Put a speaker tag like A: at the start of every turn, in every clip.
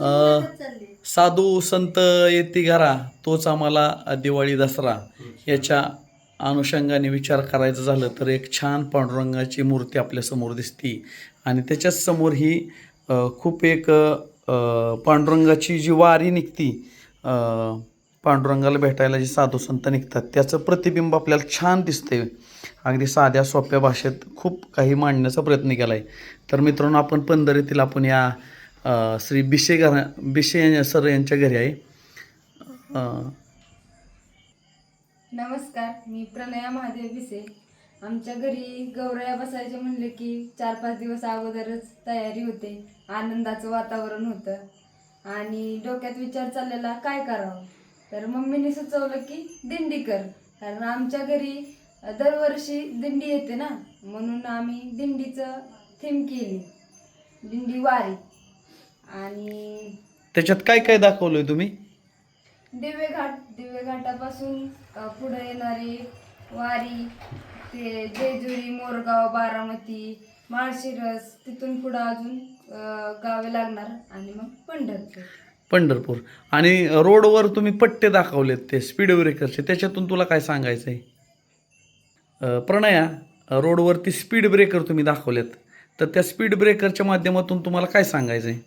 A: साधू संत येती घरा तोच आम्हाला दिवाळी दसरा याच्या अनुषंगाने विचार करायचं झालं तर एक छान पांडुरंगाची मूर्ती आपल्यासमोर दिसती. आणि त्याच्याच समोर ही खूप एक पांडुरंगाची जी वारी निघती पांडुरंगाला भेटायला जे साधू संत निघतात त्याचं प्रतिबिंब आपल्याला छान दिसते अगदी साध्या सोप्या भाषेत खूप काही मांडण्याचा प्रयत्न केला आहे तर मित्रांनो आपण पंधरीतील आपण या श्री बिशे घरा बिशे सर यांच्या घरी आहे.
B: नमस्कार मी प्रणया महादेव बिसे. आमच्या घरी गौराया बसायचे म्हणले की चार पाच दिवस अगोदरच तयारी होते. आनंदाचं वातावरण होतं. आणि डोक्यात विचार चाललेला काय करावं? तर मम्मीने सुचवलं की दिंडी कर. कारण आमच्या घरी दरवर्षी दिंडी येते ना. म्हणून आम्ही दिंडीचं थीम केली. दिंडी वारी. आणि
A: त्याच्यात काय काय दाखवलंय तुम्ही?
B: दिवे घाट दिवे घाटापासून अ, पुढे येणारी वारी ते जेजुरी मोरगाव बारामती माळशिरस तिथून पुढं अजून अ, गावे लागणार आणि मग पंढरपूर.
A: पंढरपूर. आणि रोडवर तुम्ही पट्टे दाखवलेत ते स्पीड ब्रेकरचे त्याच्यातून तुला काय सांगायचं आहे अ, प्रणया रोडवरती स्पीड ब्रेकर तुम्ही दाखवलेत. तर त्या स्पीड ब्रेकरच्या माध्यमातून तुम्हाला काय सांगायचं आहे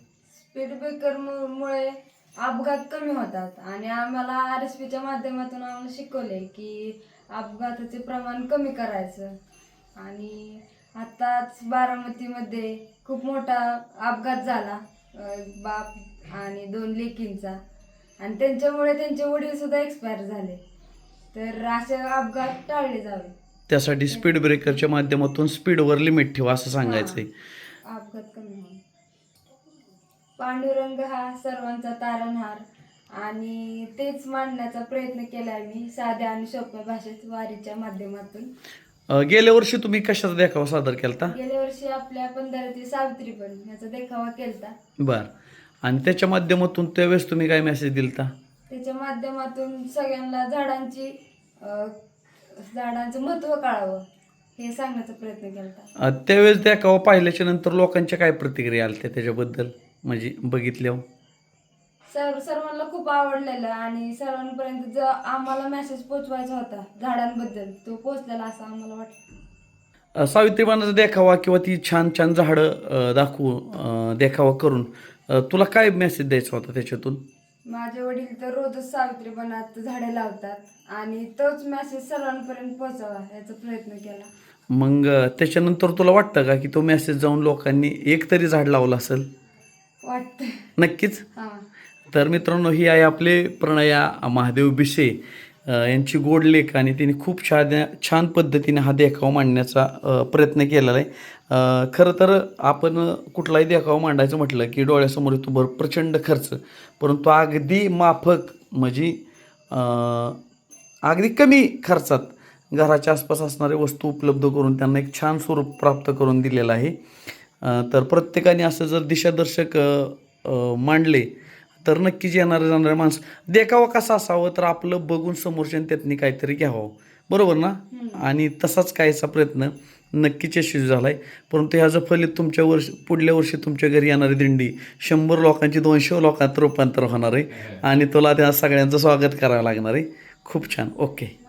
B: मुळे अपघात कमी होतात. आणि आम्हाला आर एस पीच्या माध्यमातून आम्हाला शिकवले की अपघाताचे प्रमाण कमी करायचं. आणि आताच बारामतीमध्ये खूप मोठा अपघात झाला बाप आणि दोन लेकींचा. आणि त्यांच्यामुळे त्यांचे वडील सुद्धा एक्सपायर झाले. तर असे अपघात टाळले जावे.
A: त्यासाठी स्पीड ब्रेकरच्या माध्यमातून स्पीडवर लिमिट ठेवा असं सांगायचं
B: अपघात कमी पांडुरंग हा सर्वांचा तारणहार आणि तेच मांडण्याचा प्रयत्न केलाय मी साध्या आणि सोप्या भाषेत वारीच्या माध्यमातून.
A: अ, गेल्या वर्षी तुम्ही कशाचा देखावा सादर केलता?
B: गेल्या वर्षी आपल्या पंधराची सावित्री पण याचा देखावा केलता.
A: बर. आणि त्याच्या माध्यमातून त्यावेळेस तुम्ही काय मेसेज दिलता?
B: त्याच्या माध्यमातून सगळ्यांना झाडांची अं, झाडांचं महत्त्व कळावं हे सांगण्याचा प्रयत्न केलता.
A: अ, त्यावेळेस देखावा पाहिल्याच्या नंतर लोकांच्या काय प्रतिक्रिया आल्या त्याच्याबद्दल? म्हणजे बघितल्यावर?
B: सर्व सर्वांना खूप आवडलेलं आणि सर्वांपर्यंत जो आम्हाला मेसेज पोचवायचा होता झाडांबद्दल तो पोचलेला असं आम्हाला वाटतं
A: अ, देखावा किंवा ती छान छान झाडं अ, दाखवू अ, देखावा करून अ, तुला काय मेसेज द्यायचा होता त्याच्यातून?
B: माझे वडील तर रोजच सावित्री बनात झाडे लावतात आणि तोच मेसेज सर्वांपर्यंत पोहोचावा याचा प्रयत्न केला.
A: मग अ, त्याच्यानंतर तुला वाटतं का की तो मेसेज जाऊन लोकांनी एक तरी झाड लावलं असेल?
B: वाटतं
A: नक्कीच. तर मित्रांनो ही आहे आपले प्रणया महादेव अ, यांची गोड लेख आणि तिने खूप छान छान पद्धतीने हा देखावा मांडण्याचा प्रयत्न केलेला आहे. खरं तर आपण कुठलाही देखावा मांडायचं म्हटलं की डोळ्यासमोर येतो भर प्रचंड खर्च. परंतु अगदी माफक म्हणजे अगदी कमी खर्चात घराच्या आसपास असणाऱ्या वस्तू उपलब्ध करून त्यांना एक छान स्वरूप प्राप्त करून दिलेलं आहे. तर प्रत्येकाने असं जर दिशादर्शक मांडले तर नक्कीच येणारे जाणारे माणसं देखावा कसा असावं? तर आपलं बघून समोरच्याने त्यातनी काहीतरी घ्यावं. बरोबर ना? आणि तसाच कायचा प्रयत्न नक्कीच यशस्वी झाला आहे परंतु ह्याचं फलित तुमच्या वर्ष पुढल्या वर्षी तुमच्या घरी येणारी दिंडी. शंभर लोकांची दोनशे लोकांत रूपांतर होणार आहे. आणि तुला त्या सगळ्यांचं स्वागत करावं लागणार आहे. खूप छान. ओके.